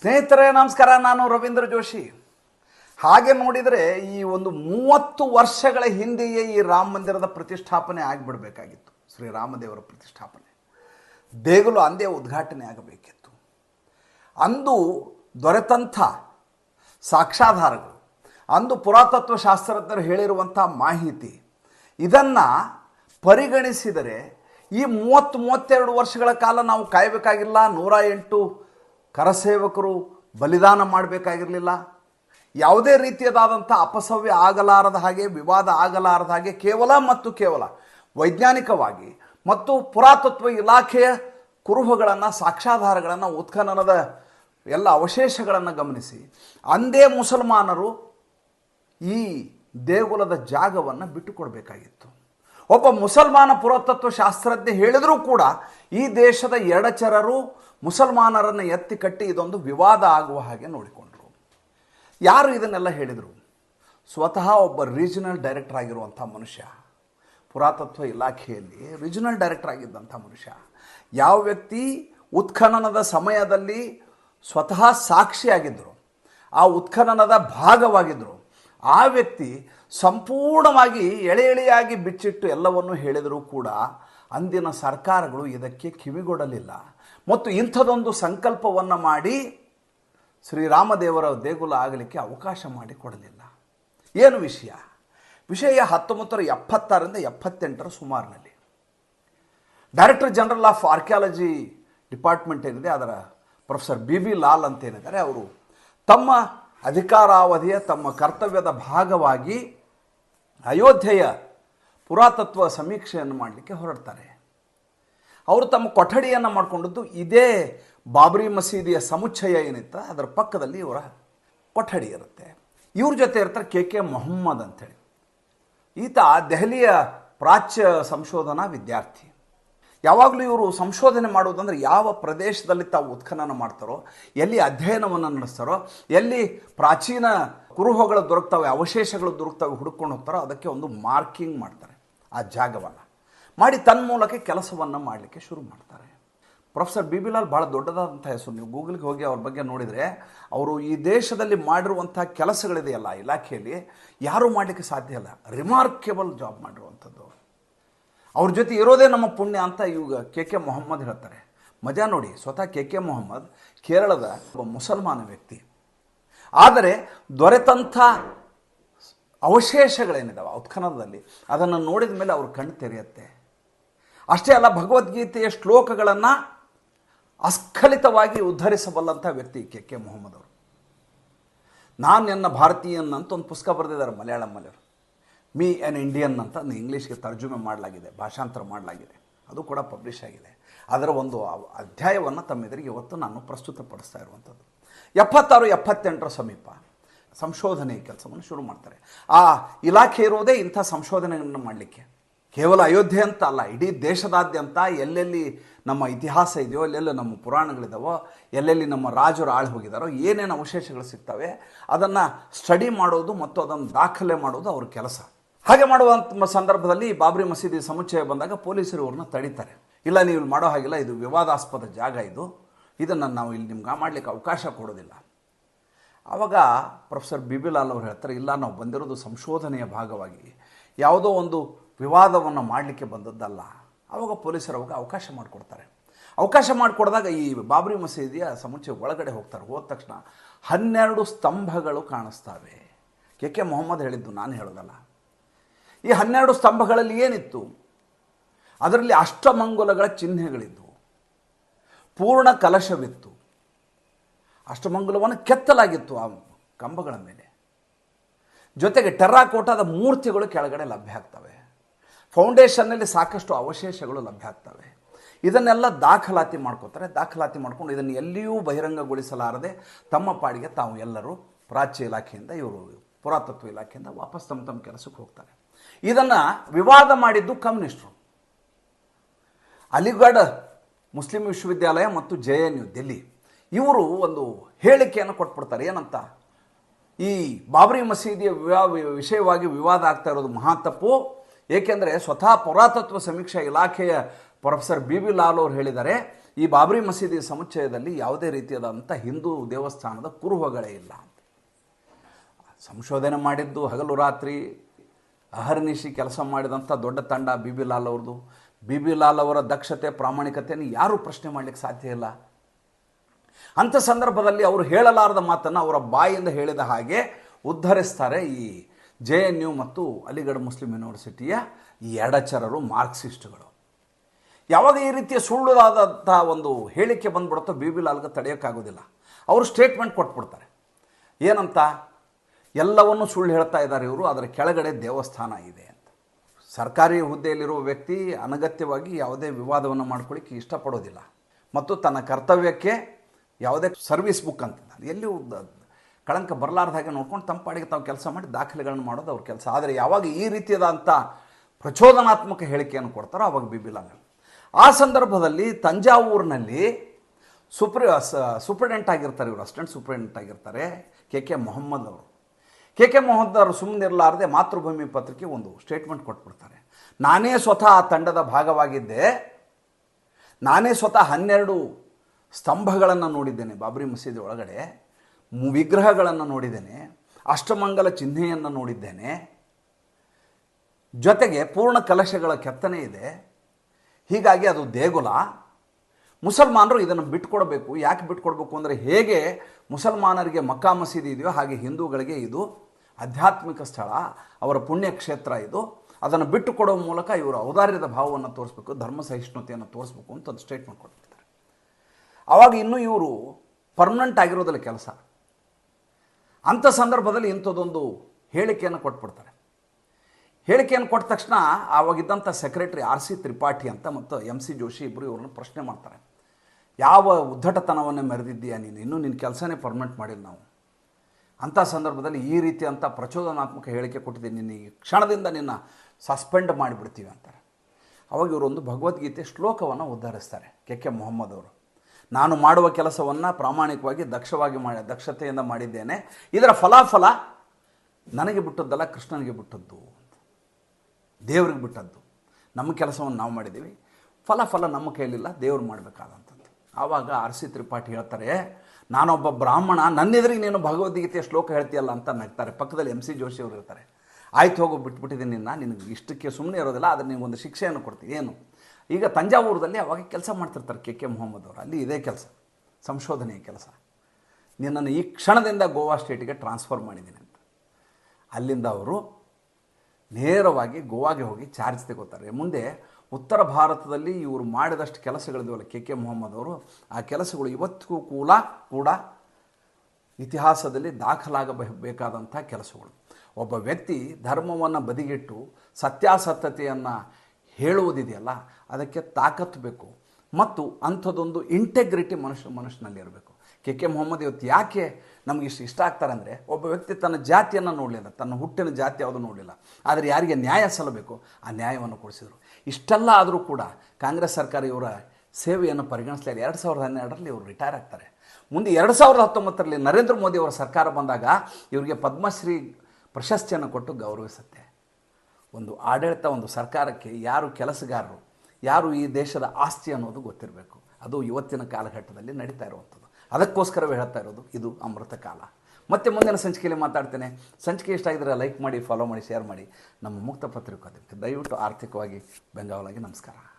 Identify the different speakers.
Speaker 1: ಸ್ನೇಹಿತರೆ, ನಮಸ್ಕಾರ. ನಾನು ರವೀಂದ್ರ ಜೋಶಿ. ಹಾಗೆ ನೋಡಿದರೆ ಈ ಒಂದು ಮೂವತ್ತು ವರ್ಷಗಳ ಹಿಂದೆಯೇ ಈ ರಾಮ ಮಂದಿರದ ಪ್ರತಿಷ್ಠಾಪನೆ ಆಗಿಬಿಡಬೇಕಾಗಿತ್ತು. ಶ್ರೀರಾಮದೇವರ ಪ್ರತಿಷ್ಠಾಪನೆ. ದೇಗುಲು ಅಂದೇ ಉದ್ಘಾಟನೆ ಆಗಬೇಕಿತ್ತು. ಅಂದು ದೊರೆತಂಥ ಸಾಕ್ಷಾಧಾರಗಳು, ಅಂದು ಪುರಾತತ್ವ ಶಾಸ್ತ್ರಜ್ಞರು ಹೇಳಿರುವಂಥ ಮಾಹಿತಿ, ಇದನ್ನು ಪರಿಗಣಿಸಿದರೆ ಈ ಮೂವತ್ತು ಮೂವತ್ತೆರಡು ವರ್ಷಗಳ ಕಾಲ ನಾವು ಕಾಯಬೇಕಾಗಿಲ್ಲ. ನೂರ ಎಂಟು ಕರಸೇವಕರು ಬಲಿದಾನ ಮಾಡಬೇಕಾಗಿರಲಿಲ್ಲ. ಯಾವುದೇ ರೀತಿಯದಾದಂಥ ಅಪಸವ್ಯ ಆಗಲಾರದ ಹಾಗೆ, ವಿವಾದ ಆಗಲಾರದ ಹಾಗೆ, ಕೇವಲ ಮತ್ತು ಕೇವಲ ವೈಜ್ಞಾನಿಕವಾಗಿ ಮತ್ತು ಪುರಾತತ್ವ ಇಲಾಖೆಯ ಕುರುಹುಗಳನ್ನು ಸಾಕ್ಷಾಧಾರಗಳನ್ನು ಉತ್ಖನನದ ಎಲ್ಲ ಅವಶೇಷಗಳನ್ನು ಗಮನಿಸಿ, ಅಂದೇ ಮುಸಲ್ಮಾನರು ಈ ದೇಗುಲದ ಜಾಗವನ್ನು ಬಿಟ್ಟುಕೊಡ್ಬೇಕಾಗಿತ್ತು. ಒಬ್ಬ ಮುಸಲ್ಮಾನ ಪುರಾತತ್ವ ಶಾಸ್ತ್ರಜ್ಞ ಹೇಳಿದರೂ ಕೂಡ ಈ ದೇಶದ ಎಡಚರರು ಮುಸಲ್ಮಾನರನ್ನು ಎತ್ತಿ ಕಟ್ಟಿ ಇದೊಂದು ವಿವಾದ ಆಗುವ ಹಾಗೆ ನೋಡಿಕೊಂಡರು. ಯಾರು ಇದನ್ನೆಲ್ಲ ಹೇಳಿದರು? ಸ್ವತಃ ಒಬ್ಬ ರೀಜನಲ್ ಡೈರೆಕ್ಟರ್ ಆಗಿರುವಂಥ ಮನುಷ್ಯ. ಪುರಾತತ್ವ ಇಲಾಖೆಯಲ್ಲಿ ರೀಜನಲ್ ಡೈರೆಕ್ಟರ್ ಆಗಿದ್ದಂಥ ಮನುಷ್ಯ. ಯಾವ ವ್ಯಕ್ತಿ ಉತ್ಖನನದ ಸಮಯದಲ್ಲಿ ಸ್ವತಃ ಸಾಕ್ಷಿಯಾಗಿದ್ದರು ಆ ಉತ್ಖನನದ ಭಾಗವಾಗಿದ್ದರು ಆ ವ್ಯಕ್ತಿ ಸಂಪೂರ್ಣವಾಗಿ ಎಳೆ ಎಳೆಯಾಗಿ ಬಿಚ್ಚಿಟ್ಟು ಎಲ್ಲವನ್ನು ಹೇಳಿದರೂ ಕೂಡ ಅಂದಿನ ಸರ್ಕಾರಗಳು ಇದಕ್ಕೆ ಕಿವಿಗೊಡಲಿಲ್ಲ. ಮತ್ತು ಇಂಥದೊಂದು ಸಂಕಲ್ಪವನ್ನು ಮಾಡಿ ಶ್ರೀರಾಮದೇವರ ದೇಗುಲ ಆಗಲಿಕ್ಕೆ ಅವಕಾಶ ಮಾಡಿಕೊಡಲಿಲ್ಲ. ಏನು ವಿಷಯ? ವಿಷಯ ಹತ್ತೊಂಬತ್ತರ ಎಪ್ಪತ್ತಾರರಿಂದ ಎಪ್ಪತ್ತೆಂಟರ ಸುಮಾರಿನಲ್ಲಿ. Director general of archaeology department ಏನಿದೆ, ಅದರ ಪ್ರೊಫೆಸರ್ ಬಿ ಬಿ ಲಾಲ್ ಅಂತ ಏನಿದ್ದಾರೆ, ಅವರು ತಮ್ಮ ಅಧಿಕಾರಾವಧಿಯ ತಮ್ಮ ಕರ್ತವ್ಯದ ಭಾಗವಾಗಿ ಅಯೋಧ್ಯೆಯ ಪುರಾತತ್ವ ಸಮೀಕ್ಷೆಯನ್ನು ಮಾಡಲಿಕ್ಕೆ ಹೊರಡ್ತಾರೆ. ಅವರು ತಮ್ಮ ಕೊಠಡಿಯನ್ನು ಮಾಡಿಕೊಂಡದ್ದು ಇದೇ ಬಾಬರಿ ಮಸೀದಿಯ ಸಮುಚ್ಚಯ ಏನಿತ್ತ, ಅದರ ಪಕ್ಕದಲ್ಲಿ ಇವರ ಕೊಠಡಿ ಇರುತ್ತೆ. ಇವ್ರ ಜೊತೆ ಇರ್ತಾರೆ ಕೆ ಕೆ ಮೊಹಮ್ಮದ್ ಅಂಥೇಳಿ. ಈತ ದೆಹಲಿಯ ಪ್ರಾಚ್ಯ ಸಂಶೋಧನಾ ವಿದ್ಯಾರ್ಥಿ. ಯಾವಾಗಲೂ ಇವರು ಸಂಶೋಧನೆ ಮಾಡುವುದಂದ್ರೆ ಯಾವ ಪ್ರದೇಶದಲ್ಲಿ ತಾವು ಉತ್ಖನನ ಮಾಡ್ತಾರೋ, ಎಲ್ಲಿ ಅಧ್ಯಯನವನ್ನು ನಡೆಸ್ತಾರೋ, ಎಲ್ಲಿ ಪ್ರಾಚೀನ ಕುರುಹುಗಳು ದೊರಕ್ತವೆ, ಅವಶೇಷಗಳು ದೊರಕ್ತವೆ, ಹುಡುಕೊಂಡು ಹೋಗ್ತಾರೋ, ಅದಕ್ಕೆ ಒಂದು ಮಾರ್ಕಿಂಗ್ ಮಾಡ್ತಾರೆ ಆ ಜಾಗವನ್ನು. ಮಾಡಿ ತನ್ಮೂಲಕ ಕೆಲಸವನ್ನು ಮಾಡಲಿಕ್ಕೆ ಶುರು ಮಾಡ್ತಾರೆ. ಪ್ರೊಫೆಸರ್ ಬಿ ಬಿ ಲಾಲ್ ಭಾಳ ದೊಡ್ಡದಾದಂಥ ಹೆಸರು. ನೀವು ಗೂಗಲ್ಗೆ ಹೋಗಿ ಅವ್ರ ಬಗ್ಗೆ ನೋಡಿದರೆ, ಅವರು ಈ ದೇಶದಲ್ಲಿ ಮಾಡಿರುವಂಥ ಕೆಲಸಗಳಿದೆಯಲ್ಲ ಇಲಾಖೆಯಲ್ಲಿ, ಯಾರೂ ಮಾಡಲಿಕ್ಕೆ ಸಾಧ್ಯ ಇಲ್ಲ. ರಿಮಾರ್ಕೆಬಲ್ ಜಾಬ್ ಮಾಡಿರುವಂಥದ್ದು. ಅವ್ರ ಜೊತೆ ಇರೋದೇ ನಮ್ಮ ಪುಣ್ಯ ಅಂತ ಇವಾಗ ಕೆ ಕೆ ಮೊಹಮ್ಮದ್ ಹೇಳ್ತಾರೆ. ಮಜಾ ನೋಡಿ, ಸ್ವತಃ ಕೆ ಕೆ ಮೊಹಮ್ಮದ್ ಕೇರಳದ ಒಬ್ಬ ಮುಸಲ್ಮಾನ ವ್ಯಕ್ತಿ. ಆದರೆ ದೊರೆತಂಥ ಅವಶೇಷಗಳೇನಿದಾವೆ ಉತ್ಖನನದಲ್ಲಿ ಅದನ್ನು ನೋಡಿದ ಮೇಲೆ ಅವ್ರ ಕಣ್ಣು ತೆರೆಯುತ್ತೆ. ಅಷ್ಟೇ ಅಲ್ಲ, ಭಗವದ್ಗೀತೆಯ ಶ್ಲೋಕಗಳನ್ನು ಅಸ್ಖಲಿತವಾಗಿ ಉದ್ಧರಿಸಬಲ್ಲಂಥ ವ್ಯಕ್ತಿ ಕೆ ಕೆ ಮೊಹಮ್ಮದ್ ಅವರು. ನಾನು ನನ್ನ ಭಾರತೀಯನ್ ಅಂತ ಒಂದು ಪುಸ್ತಕ ಬರೆದಿದ್ದಾರೆ ಮಲಯಾಳಮಲ್ಲಿ ಅವರು ಮೀ ಆ್ಯನ್ ಇಂಡಿಯನ್ ಅಂತ ಇಂಗ್ಲೀಷ್ಗೆ ತರ್ಜುಮೆ ಮಾಡಲಾಗಿದೆ, ಭಾಷಾಂತರ ಮಾಡಲಾಗಿದೆ. ಅದು ಕೂಡ ಪಬ್ಲಿಷ್ ಆಗಿದೆ. ಅದರ ಒಂದು ಅಧ್ಯಾಯವನ್ನು ತಮ್ಮ ಎದುರಿಗೆ ಇವತ್ತು ನಾನು ಪ್ರಸ್ತುತಪಡಿಸ್ತಾ ಇರುವಂಥದ್ದು. ಎಪ್ಪತ್ತಾರು, ಎಪ್ಪತ್ತೆಂಟರ ಸಮೀಪ ಸಂಶೋಧನೆ ಕೆಲಸವನ್ನು ಶುರು ಮಾಡ್ತಾರೆ. ಆ ಇಲಾಖೆ ಇರೋದೇ ಇಂಥ ಸಂಶೋಧನೆಗಳನ್ನು ಮಾಡಲಿಕ್ಕೆ. ಕೇವಲ ಅಯೋಧ್ಯೆ ಅಂತ ಅಲ್ಲ, ಇಡೀ ದೇಶದಾದ್ಯಂತ ಎಲ್ಲೆಲ್ಲಿ ನಮ್ಮ ಇತಿಹಾಸ ಇದೆಯೋ, ಎಲ್ಲೆಲ್ಲಿ ನಮ್ಮ ಪುರಾಣಗಳಿದಾವೋ, ಎಲ್ಲೆಲ್ಲಿ ನಮ್ಮ ರಾಜರು ಆಳು ಹೋಗಿದಾರೋ ಏನೇನು ಅವಶೇಷಗಳು ಸಿಗ್ತವೆ, ಅದನ್ನು ಸ್ಟಡಿ ಮಾಡೋದು ಮತ್ತು ಅದನ್ನು ದಾಖಲೆ ಮಾಡೋದು ಅವ್ರ ಕೆಲಸ. ಹಾಗೆ ಮಾಡುವಂಥ ಸಂದರ್ಭದಲ್ಲಿ ಬಾಬ್ರಿ ಮಸೀದಿ ಸಮುಚ್ಚಯ ಬಂದಾಗ ಪೊಲೀಸರು ಇವ್ರನ್ನ ತಡೀತಾರೆ. ಇಲ್ಲ, ನೀವು ಇಲ್ಲಿ ಮಾಡೋ ಹಾಗಿಲ್ಲ, ಇದು ವಿವಾದಾಸ್ಪದ ಜಾಗ ಇದು. ಇದನ್ನು ನಾವು ಇಲ್ಲಿ ನಿಮ್ಗೆ ಮಾಡಲಿಕ್ಕೆ ಅವಕಾಶ ಕೊಡೋದಿಲ್ಲ. ಆವಾಗ ಪ್ರೊಫೆಸರ್ ಬಿಬಿಲಾಲ್ ಅವರು ಹೇಳ್ತಾರೆ, ಇಲ್ಲ, ನಾವು ಬಂದಿರೋದು ಸಂಶೋಧನೆಯ ಭಾಗವಾಗಿ. ಯಾವುದೋ ಒಂದು ವಿವಾದವನ್ನು ಮಾಡಲಿಕ್ಕೆ ಬಂದದ್ದಲ್ಲ. ಆವಾಗ ಪೊಲೀಸರು ಅವಾಗ ಅವಕಾಶ ಮಾಡಿಕೊಡ್ತಾರೆ. ಅವಕಾಶ ಮಾಡಿಕೊಡಿದಾಗ ಈ ಬಾಬ್ರಿ ಮಸೀದಿಯ ಸಮುಚ್ಚಯ ಒಳಗಡೆ ಹೋಗ್ತಾರೆ. ಹೋದ ತಕ್ಷಣ ಹನ್ನೆರಡು ಸ್ತಂಭಗಳು ಕಾಣಿಸ್ತವೆ. ಕೆ ಕೆ ಮೊಹಮ್ಮದ್ ಹೇಳಿದ್ದು ನಾನು ಹೇಳೋದಲ್ಲ. ಈ ಹನ್ನೆರಡು ಸ್ತಂಭಗಳಲ್ಲಿ ಏನಿತ್ತು? ಅದರಲ್ಲಿ ಅಷ್ಟಮಂಗುಲಗಳ ಚಿಹ್ನೆಗಳಿದ್ದವು ಪೂರ್ಣ ಕಲಶವಿತ್ತು. ಅಷ್ಟಮಂಗುಲವನ್ನು ಕೆತ್ತಲಾಗಿತ್ತು ಆ ಕಂಬಗಳ ಮೇಲೆ. ಜೊತೆಗೆ ಟೆರ್ರಾಕೋಟಾದ ಮೂರ್ತಿಗಳು ಕೆಳಗಡೆ ಲಭ್ಯ ಆಗ್ತವೆ. ಫೌಂಡೇಶನ್ನಲ್ಲಿ ಸಾಕಷ್ಟು ಅವಶೇಷಗಳು ಲಭ್ಯ ಆಗ್ತವೆ. ಇದನ್ನೆಲ್ಲ ದಾಖಲಾತಿ ಮಾಡ್ಕೋತಾರೆ. ದಾಖಲಾತಿ ಮಾಡ್ಕೊಂಡು ಇದನ್ನು ಎಲ್ಲಿಯೂ ಬಹಿರಂಗಗೊಳಿಸಲಾರದೆ ತಮ್ಮ ಪಾಡಿಗೆ ತಾವು ಎಲ್ಲರೂ ಪ್ರಾಚ್ಯ ಇಲಾಖೆಯಿಂದ ಇವರು ಪುರಾತತ್ವ ಇಲಾಖೆಯಿಂದ ವಾಪಸ್ ತಮ್ಮ ತಮ್ಮ ಕೆಲಸಕ್ಕೆ ಹೋಗ್ತಾರೆ. ಇದನ್ನು ವಿವಾದ ಮಾಡಿದ್ದು ಕಮ್ಯುನಿಸ್ಟರು. ಅಲಿಗಢ ಮುಸ್ಲಿಂ ವಿಶ್ವವಿದ್ಯಾಲಯ ಮತ್ತು ಜೆ ಎನ್ ಯು ದಿಲ್ಲಿ. ಇವರು ಒಂದು ಹೇಳಿಕೆಯನ್ನು ಕೊಟ್ಬಿಡ್ತಾರೆ. ಏನಂತ? ಈ ಬಾಬರಿ ಮಸೀದಿಯ ವಿಷಯವಾಗಿ ವಿವಾದ ಆಗ್ತಾ ಇರೋದು ಮಹಾ ತಪ್ಪು. ಏಕೆಂದರೆ ಸ್ವತಃ ಪುರಾತತ್ವ ಸಮೀಕ್ಷಾ ಇಲಾಖೆಯ ಪ್ರೊಫೆಸರ್ ಬಿ ಬಿ ಲಾಲ್ ಅವರು ಹೇಳಿದ್ದಾರೆ, ಈ ಬಾಬರಿ ಮಸೀದಿ ಸಮುಚ್ಚಯದಲ್ಲಿ ಯಾವುದೇ ರೀತಿಯಾದಂಥ ಹಿಂದೂ ದೇವಸ್ಥಾನದ ಕುರುಹಗಳೇ ಇಲ್ಲ ಸಂಶೋಧನೆ ಮಾಡಿದ್ದು ಹಗಲು ರಾತ್ರಿ ಅಹರ್ನಿಶಿ ಕೆಲಸ ಮಾಡಿದಂಥ ದೊಡ್ಡ ತಂಡ ಬಿ ಬಿ ಲಾಲ್ ಅವ್ರದ್ದು. ಬಿ ಬಿ ಲಾಲ್ ಅವರ ದಕ್ಷತೆ, ಪ್ರಾಮಾಣಿಕತೆಯನ್ನು ಯಾರೂ ಪ್ರಶ್ನೆ ಮಾಡಲಿಕ್ಕೆ ಸಾಧ್ಯ ಇಲ್ಲ. ಅಂಥ ಸಂದರ್ಭದಲ್ಲಿ ಅವರು ಹೇಳಲಾರದ ಮಾತನ್ನು ಅವರ ಬಾಯಿಂದ ಹೇಳಿದ ಹಾಗೆ ಉದ್ಧರಿಸ್ತಾರೆ ಈ ಜೆ ಎನ್ ಯು ಮತ್ತು ಅಲಿಗಢ ಮುಸ್ಲಿಂ ಯೂನಿವರ್ಸಿಟಿಯ ಈ ಎಡಚರರು ಮಾರ್ಕ್ಸಿಸ್ಟ್ಗಳು. ಯಾವಾಗ ಈ ರೀತಿಯ ಸುಳ್ಳುದಾದಂಥ ಒಂದು ಹೇಳಿಕೆ ಬಂದ್ಬಿಡುತ್ತೋ ಬಿ ಬಿ ಲಾಲ್ಗೆ ತಡೆಯೋಕ್ಕಾಗೋದಿಲ್ಲ. ಅವರು ಸ್ಟೇಟ್ಮೆಂಟ್ ಕೊಟ್ಬಿಡ್ತಾರೆ. ಏನಂತ? ಎಲ್ಲವನ್ನು ಸುಳ್ಳು ಹೇಳ್ತಾ ಇದ್ದಾರೆ ಇವರು ಅದರ ಕೆಳಗಡೆ ದೇವಸ್ಥಾನ ಇದೆ ಅಂತ. ಸರ್ಕಾರಿ ಹುದ್ದೆಯಲ್ಲಿರುವ ವ್ಯಕ್ತಿ ಅನಗತ್ಯವಾಗಿ ಯಾವುದೇ ವಿವಾದವನ್ನು ಮಾಡ್ಕೊಳ್ಳಿಕ್ಕೆ ಇಷ್ಟಪಡೋದಿಲ್ಲ. ಮತ್ತು ತನ್ನ ಕರ್ತವ್ಯಕ್ಕೆ ಯಾವುದೇ ಸರ್ವಿಸ್ ಬುಕ್ ಅಂತ ಎಲ್ಲಿ ಕಳಂಕ ಬರಲಾರ್ದ ಹಾಗೆ ನೋಡ್ಕೊಂಡು ತಂಪಾಡಿಗೆ ಪಾಡಿಗೆ ತಾವು ಕೆಲಸ ಮಾಡಿ ದಾಖಲೆಗಳನ್ನು ಮಾಡೋದು ಅವ್ರ ಕೆಲಸ. ಆದರೆ ಯಾವಾಗ ಈ ರೀತಿಯಾದಂಥ ಪ್ರಚೋದನಾತ್ಮಕ ಹೇಳಿಕೆಯನ್ನು ಕೊಡ್ತಾರೋ ಅವಾಗ ಬಿಬಿಲಾಲ್ ಆ ಸಂದರ್ಭದಲ್ಲಿ ತಂಜಾವೂರಿನಲ್ಲಿ ಸುಪ್ರಿ ಸುಪ್ರಿಡೆಂಟ್ ಆಗಿರ್ತಾರೆ ಇವರು, ಅಸಿಸ್ಟೆಂಟ್ ಸೂಪ್ರಿಡೆಂಟ್ ಆಗಿರ್ತಾರೆ ಕೆ ಕೆ ಮೊಹಮ್ಮದ್ ಅವರು. ಕೆ ಕೆ ಮೊಹಮ್ಮದ್ ಅವರು ಸುಮ್ಮನಿರಲಾರದೆ ಮಾತೃಭೂಮಿ ಪತ್ರಿಕೆ ಒಂದು ಸ್ಟೇಟ್ಮೆಂಟ್ ಕೊಟ್ಬಿಡ್ತಾರೆ. ನಾನೇ ಸ್ವತಃ ಆ ತಂಡದ ಭಾಗವಾಗಿದ್ದೆ. ನಾನೇ ಸ್ವತಃ ಹನ್ನೆರಡು ಸ್ತಂಭಗಳನ್ನು ನೋಡಿದ್ದೇನೆ ಬಾಬ್ರಿ ಮಸೀದಿ ಒಳಗಡೆ. ವಿಗ್ರಹಗಳನ್ನು ನೋಡಿದ್ದೇನೆ. ಅಷ್ಟಮಂಗಲ ಚಿಹ್ನೆಯನ್ನು ನೋಡಿದ್ದೇನೆ. ಜೊತೆಗೆ ಪೂರ್ಣ ಕಲಶಗಳ ಕೆತ್ತನೆ ಇದೆ. ಹೀಗಾಗಿ ಅದು ದೇಗುಲ. ಮುಸಲ್ಮಾನರು ಇದನ್ನು ಬಿಟ್ಟುಕೊಡಬೇಕು ಯಾಕೆ ಬಿಟ್ಕೊಡ್ಬೇಕು ಅಂದರೆ ಹೇಗೆ ಮುಸಲ್ಮಾನರಿಗೆ ಮಕ್ಕಾ ಮಸೀದಿ ಇದೆಯೋ ಹಾಗೆ ಹಿಂದೂಗಳಿಗೆ ಇದು ಆಧ್ಯಾತ್ಮಿಕ ಸ್ಥಳ, ಅವರ ಪುಣ್ಯ ಕ್ಷೇತ್ರ ಇದು. ಅದನ್ನು ಬಿಟ್ಟು ಕೊಡೋ ಮೂಲಕ ಇವರು ಔದಾರ್ಯದ ಭಾವವನ್ನು ತೋರಿಸ್ಬೇಕು, ಧರ್ಮ ಸಹಿಷ್ಣುತೆಯನ್ನು ತೋರಿಸ್ಬೇಕು ಅಂತ ಒಂದು ಸ್ಟೇಟ್ಮೆಂಟ್ ಕೊಟ್ಬಿಡ್ತಾರೆ ಆವಾಗ ಇನ್ನೂ ಇವರು ಪರ್ಮನೆಂಟ್ ಆಗಿರೋದಿಲ್ಲ ಕೆಲಸ. ಅಂಥ ಸಂದರ್ಭದಲ್ಲಿ ಇಂಥದ್ದೊಂದು ಹೇಳಿಕೆಯನ್ನು ಕೊಟ್ಬಿಡ್ತಾರೆ. ಹೇಳಿಕೆಯನ್ನು ಕೊಟ್ಟ ತಕ್ಷಣ ಆವಾಗಿದ್ದಂಥ ಸೆಕ್ರೆಟರಿ ಆರ್ ಸಿ ತ್ರಿಪಾಠಿ ಅಂತ ಮತ್ತು ಎಂ ಸಿ ಜೋಶಿ ಇಬ್ಬರು ಇವ್ರನ್ನ ಪ್ರಶ್ನೆ ಮಾಡ್ತಾರೆ. ಯಾವ ಉದ್ದಟತನವನ್ನೇ ಮೆರೆದಿದ್ದೀಯಾ ನೀನು? ಇನ್ನೂ ನಿನ್ನ ಕೆಲಸನೇ ಪರ್ಮನೆಂಟ್ ಮಾಡಿಲ್ಲ ನಾವು. ಅಂಥ ಸಂದರ್ಭದಲ್ಲಿ ಈ ರೀತಿ ಅಂತ ಪ್ರಚೋದನಾತ್ಮಕ ಹೇಳಿಕೆ ಕೊಟ್ಟಿದ್ದೀನಿ. ನಿನ್ನ ಈ ಕ್ಷಣದಿಂದ ನಿನ್ನ ಸಸ್ಪೆಂಡ್ ಮಾಡಿಬಿಡ್ತೀವಿ ಅಂತಾರೆ. ಅವಾಗ ಇವರೊಂದು ಭಗವದ್ಗೀತೆ ಶ್ಲೋಕವನ್ನು ಉದ್ಧರಿಸ್ತಾರೆ. ಕೆ ಕೆ ಮೊಹಮ್ಮದ್ ಅವರು. ನಾನು ಮಾಡುವ ಕೆಲಸವನ್ನು ಪ್ರಾಮಾಣಿಕವಾಗಿ ದಕ್ಷವಾಗಿ ಮಾಡಿ, ದಕ್ಷತೆಯಿಂದ ಮಾಡಿದ್ದೇನೆ. ಇದರ ಫಲಾಫಲ ನನಗೆ ಬಿಟ್ಟದ್ದಲ್ಲ, ಕೃಷ್ಣನಿಗೆ ಬಿಟ್ಟದ್ದು ದೇವ್ರಿಗೆ ಬಿಟ್ಟದ್ದು. ನಮ್ಮ ಕೆಲಸವನ್ನು ನಾವು ಮಾಡಿದ್ದೀವಿ. ಫಲ ಫಲ ನಮ್ಮ ಕೈಯಲ್ಲಿಲ್ಲ, ದೇವ್ರು ಮಾಡಬೇಕಾದಂಥದ್ದು. ಆವಾಗ ಆರ್ ಸಿ ತ್ರಿಪಾಠಿ ಹೇಳ್ತಾರೆ ನಾನೊಬ್ಬ ಬ್ರಾಹ್ಮಣ ನನ್ನ ಎದುರಿಗೆ ನೀನು ಭಗವದ್ಗೀತೆಯ ಶ್ಲೋಕ ಹೇಳ್ತೀಯಲ್ಲ ಅಂತ ನಗ್ತಾರೆ. ಪಕ್ಕದಲ್ಲಿ ಎಂ ಸಿ ಜೋಶಿ ಅವರು ಇರ್ತಾರೆ. ಆಯ್ತು ಹೋಗೋ, ಬಿಟ್ಬಿಟ್ಟಿದ್ದೀನಿ ನಿನ್ನ, ನಿನಗೆ ಇಷ್ಟಕ್ಕೆ ಸುಮ್ಮನೆ ಇರೋದಿಲ್ಲ, ಆದರೆ ನೀವು ಒಂದು ಶಿಕ್ಷೆಯನ್ನು ಕೊಡ್ತೀವಿ ಏನು? ಈಗ ತಂಜಾವೂರದಲ್ಲಿ ಅವಾಗ ಕೆಲಸ ಮಾಡ್ತಿರ್ತಾರೆ ಕೆ ಕೆ ಮೊಹಮ್ಮದ್ ಅವರು. ಅಲ್ಲಿ ಇದೇ ಕೆಲಸ, ಸಂಶೋಧನೆಯ ಕೆಲಸ. ನಿನ್ನನ್ನು ಈ ಕ್ಷಣದಿಂದ ಗೋವಾ ಸ್ಟೇಟಿಗೆ ಟ್ರಾನ್ಸ್ಫರ್ ಮಾಡಿದ್ದೀನಿ ಅಂತ. ಅಲ್ಲಿಂದ ಅವರು ನೇರವಾಗಿ ಗೋವಾಗೆ ಹೋಗಿ ಚಾರ್ಜ್ ತೆಗೋತಾರೆ ಮುಂದೆ ಉತ್ತರ ಭಾರತದಲ್ಲಿ ಇವರು ಮಾಡಿದಷ್ಟು ಕೆಲಸಗಳಿದವಲ್ಲ ಕೆ ಕೆ ಮೊಹಮ್ಮದ್ ಅವರು. ಆ ಕೆಲಸಗಳು ಇವತ್ತಿಗೂ ಕೂಡ ಕೂಡ ಇತಿಹಾಸದಲ್ಲಿ ದಾಖಲಾಗಬೇಕಾದಂಥ ಕೆಲಸಗಳು. ಒಬ್ಬ ವ್ಯಕ್ತಿ ಧರ್ಮವನ್ನು ಬದಿಗಿಟ್ಟು ಸತ್ಯಾಸತ್ಯತೆಯನ್ನು ಹೇಳುವುದಿದೆಯಲ್ಲ, ಅದಕ್ಕೆ ತಾಕತ್ತು ಬೇಕು. ಮತ್ತು ಅಂಥದ್ದೊಂದು ಇಂಟೆಗ್ರಿಟಿ ಮನುಷ್ಯ ಮನುಷ್ಯನಲ್ಲಿ ಇರಬೇಕು ಕೆ ಕೆ ಮೊಹಮ್ಮದ್ ಇವತ್ತು ಯಾಕೆ ನಮಗೆ ಇಷ್ಟು ಇಷ್ಟ ಆಗ್ತಾರೆ ಅಂದರೆ ಒಬ್ಬ ವ್ಯಕ್ತಿ ತನ್ನ ಜಾತಿಯನ್ನು ನೋಡಲಿಲ್ಲ, ತನ್ನ ಹುಟ್ಟಿನ ಜಾತಿ ಯಾವುದು ನೋಡಲಿಲ್ಲ, ಆದರೆ ಯಾರಿಗೆ ನ್ಯಾಯ ಸಲ್ಲಬೇಕು ಆ ನ್ಯಾಯವನ್ನು ಕೊಡಿಸಿದರು. ಇಷ್ಟೆಲ್ಲ ಆದರೂ ಕೂಡ ಕಾಂಗ್ರೆಸ್ ಸರ್ಕಾರ ಇವರ ಸೇವೆಯನ್ನು ಪರಿಗಣಿಸಲಿಲ್ಲ. ಎರಡು ಸಾವಿರದ ಹನ್ನೆರಡರಲ್ಲಿ ಇವರು ರಿಟೈರ್ ಆಗ್ತಾರೆ. ಮುಂದೆ ಎರಡು ಸಾವಿರದ ಹತ್ತೊಂಬತ್ತರಲ್ಲಿ ನರೇಂದ್ರ ಮೋದಿ ಅವರ ಸರ್ಕಾರ ಬಂದಾಗ ಇವರಿಗೆ ಪದ್ಮಶ್ರೀ ಪ್ರಶಸ್ತಿಯನ್ನು ಕೊಟ್ಟು ಗೌರವಿಸುತ್ತೆ. ಒಂದು ಆಡಳಿತ ಒಂದು ಸರ್ಕಾರಕ್ಕೆ ಯಾರು ಕೆಲಸಗಾರರು, ಯಾರು ಈ ದೇಶದ ಆಸ್ತಿ ಅನ್ನೋದು ಗೊತ್ತಿರಬೇಕು. ಅದು ಇವತ್ತಿನ ಕಾಲಘಟ್ಟದಲ್ಲಿ ನಡೀತಾ ಇರುವಂಥದ್ದು. ಅದಕ್ಕೋಸ್ಕರವೇ ಹೇಳ್ತಾ ಇರೋದು, ಇದು ಅಮೃತ ಕಾಲ. ಮತ್ತೆ ಮುಂದಿನ ಸಂಚಿಕೆಯಲ್ಲಿ ಮಾತಾಡ್ತೇನೆ. ಸಂಚಿಕೆ ಇಷ್ಟ ಆಗಿದ್ರೆ ಲೈಕ್ ಮಾಡಿ ಫಾಲೋ ಮಾಡಿ ಶೇರ್ ಮಾಡಿ. ನಮ್ಮ ಮುಕ್ತ ಪತ್ರಿಕೋದ್ಯಮಕ್ಕೆ ದಯವಿಟ್ಟು ಆರ್ಥಿಕವಾಗಿ ಬೆಂಗಾವಲಾಗಿ ನಮಸ್ಕಾರ.